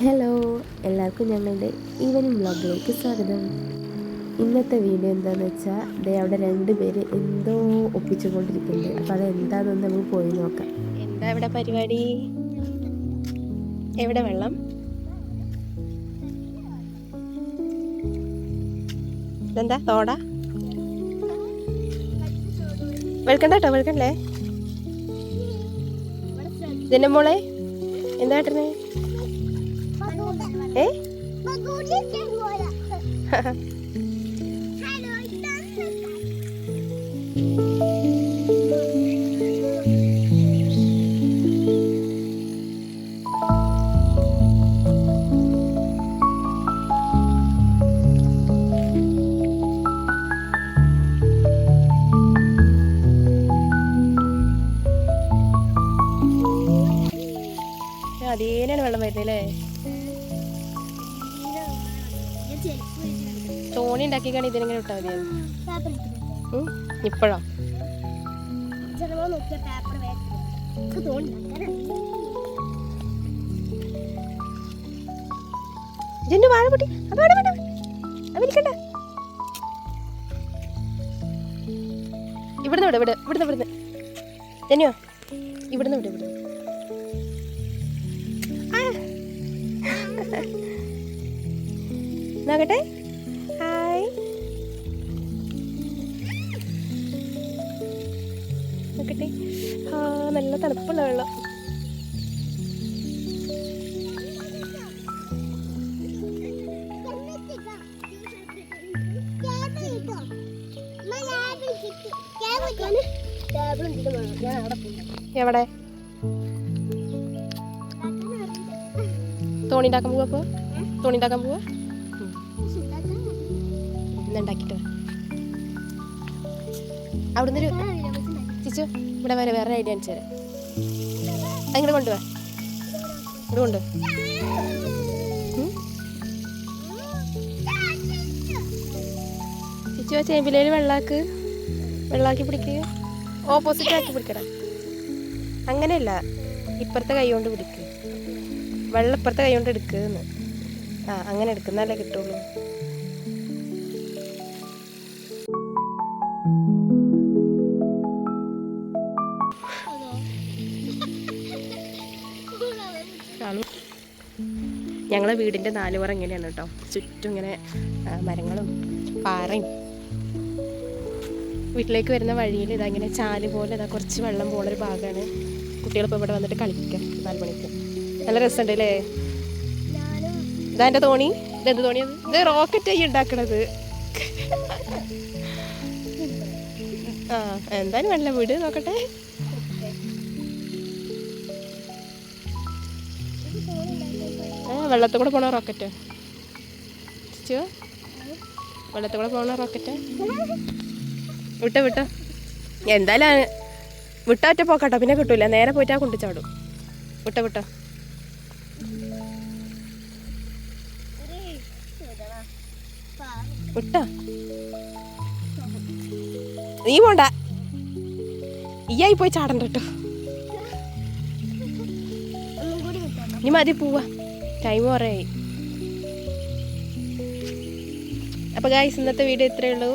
Hello എല്ലാവർക്കും ഞങ്ങളുടെ evening വ്ളോഗിലേക്ക് സ്വാഗതം. ഇന്നത്തെ വീഡിയോ എന്താണെന്ന് വെച്ചാൽ ദേ അവിടെ രണ്ട് പേര് എന്തോ ഒപ്പിച്ചുകൊണ്ടിരിക്കുന്നുണ്ട് അപ്പോൾ അത് എന്താണെന്ന് നമുക്ക് പോയി നോക്കാം. എന്താ ഇവിടെ പരിപാടി? എവിടെ വെള്ളം? ഇതെന്താ തോട? വെളുക്കണ്ട കേട്ടോ വെളുക്കണ്ടേ ഇതിന്റെ മോളെ എന്താ കേട്ടനെ ഏ? അതേനാണ് വെള്ളം വരുന്നല്ലേ തോണി ഉണ്ടാക്കിക്കാണ് ഇതിനെങ്ങനെ ഇട്ടാൽ മതിയായിരുന്നു. ഇപ്പോഴോ. ഇതിന്റെ വാഴ പൊട്ടി. അപ്പൊ അവിടെ വേണ്ട. അവരിക്കണ്ട ഇവിടുന്ന് ഇവിടെ ഇവിടെ ഇവിടുന്ന് ഇവിടുന്ന്. തന്നെയോ ഇവിടുന്ന് ഇവിടെ ഇവിടുന്ന്. നോക്കട്ടെ. ഹായ് നോക്കട്ടെ. ആ നല്ല തണുപ്പുള്ള വെള്ളം. എവിടെ? തോണി ഉണ്ടാക്കാൻ പോവാ അപ്പോ തോണി ഉണ്ടാക്കാൻ പോവാ? ഇന്നുണ്ടാക്കിട്ട് അവിടുന്ന് ഒരു ചിച്ചു ഇവിടെ വരെ വേറെ ഐഡിയ അനുസരിച്ച് തരാം. അങ്ങനെ കൊണ്ടുപോവാ ഇവിടെ കൊണ്ട് ചിച്ചു ആ ചേമ്പിലേൽ വെള്ളാക്ക്. വെള്ളാക്കി പിടിക്കുക ഓപ്പോസിറ്റ് ആക്കി പിടിക്കടാ. അങ്ങനെയല്ല ഇപ്പുറത്തെ കൈ കൊണ്ട് പിടിക്കുക വെള്ളം ഇപ്പുറത്തെ കൈ കൊണ്ട് എടുക്കുക ആ അങ്ങനെ എടുക്കുന്നാലേ കിട്ടുള്ളൂ. ആണ്. ഞങ്ങളെ വീടിന്റെ നാലുപുറം ഇങ്ങനെയാണ് കേട്ടോ. ചുറ്റും ഇങ്ങനെ മരങ്ങളും പാറയും. വീട്ടിലേക്ക് വരുന്ന വഴിയിൽ ഇതങ്ങനെ ചാൽ പോലെ ഇതാ കുറച്ച് വെള്ളം പോണൊരു ഭാഗമാണ് കുട്ടികളിപ്പോൾ ഇവിടെ വന്നിട്ട് കളിക്കാം നാല് മണിക്ക്. നല്ല രസമുണ്ട് അല്ലേ? ഇതാ എന്റെ തോണി. ഇതെന്ത് തോണി ഇത് റോക്കറ്റ് ആയി ഉണ്ടാക്കണത് ആ എന്തായാലും വേണ്ട വീട് നോക്കട്ടെ. വെള്ളത്തിൽ കൂടെ പോണ റോക്കറ്റ് ചോ വെള്ളത്തിൽ കൂടെ പോണ റോക്കറ്റ് വിട്ടോ വിട്ടോ. എന്തായാലും വിട്ടാ ഒറ്റ പോക്കട്ടോ. പിന്നെ കിട്ടൂല. നേരെ പോയിട്ട് ആ കൊണ്ടുചാടും വിട്ടോ വിട്ടോ. വിട്ടോ. നീ പോണ്ട. ഈയായി പോയി ചാടണ്ട കേട്ടോ ഇനി മതി പോവാ ടൈം കുറേയായി അപ്പൊ ഗായ്സ് ഇന്നത്തെ വീഡിയോ ഇത്രയേ ഉള്ളൂ?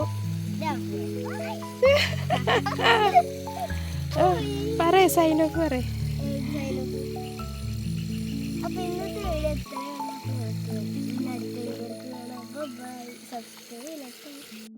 പറയ സൈൻ ഓഫ് പറയ സബ്സ്ക്രൈബ്